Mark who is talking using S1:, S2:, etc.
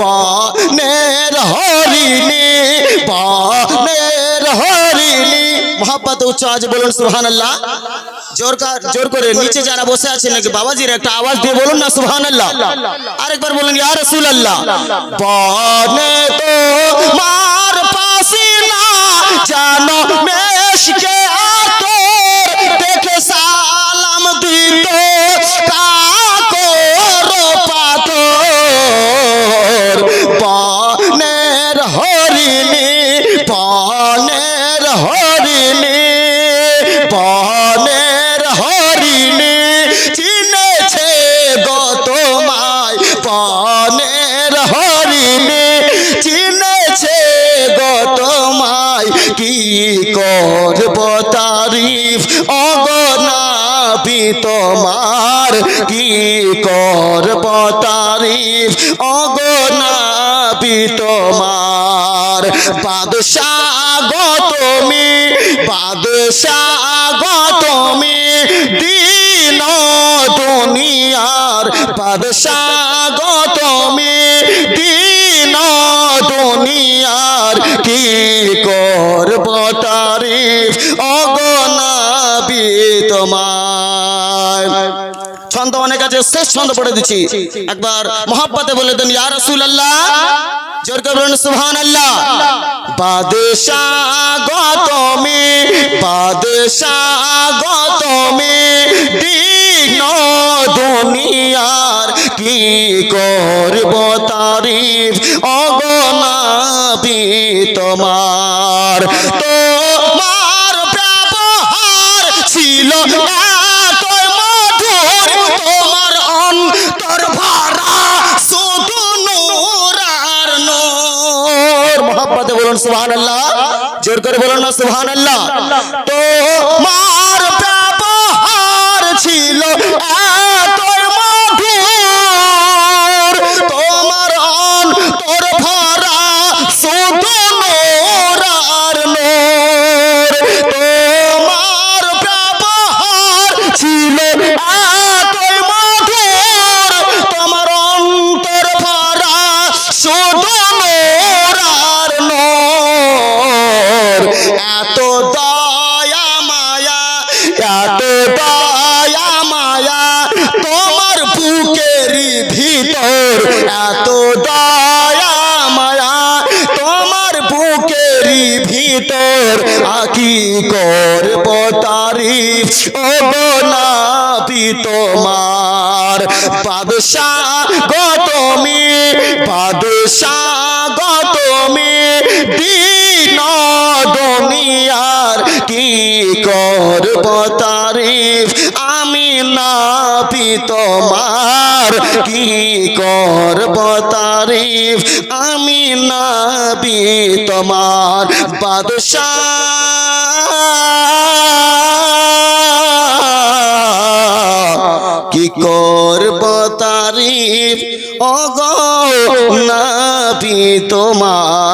S1: পানের হরিণী পানের হরিণী। মহাপাত উচ্চ আজ বলুন সুহান জোর কার- নিচে যারা বসে আছেন নাকি বাবাজির একটা আওয়াজ দিয়ে বলুন না সুহান আল্লাহ আরেকবার বলুন, ইয়া রসুল আল্লাহ পানে তো মার পাশি না, জানো, মেশকে করব তারিফ অগনাবি তোমার কি করব তারিফ অগনাবি তোমার বাদশাহ তুমি বাদশাহ দিন অগনাবি তোমার ছন্দ অনেক আছে, শেষ ছন্দ পড়ে দিচ্ছি। একবার মহাব্বতে বলে দেন, ইয়া দিন দুনিয়ার কি করব তারিফ? অগনাবি তোমার। নূর বলুন সুহান আল্লাহ জোর করে বলুন না সুহান আল্লাহ তো মার ছিল আকি করব তারিফ ও গোলাপি তোমার। বাদশাহ গতমি বাদশাহ গতমি দিন দুনিয়ার কি করব তারিফ আমি নাপি তোমার। কি করব তারিফ? আমি নাবি তোমার বাদশাহ। কি করব তারিফ? অগ নাবি তোমার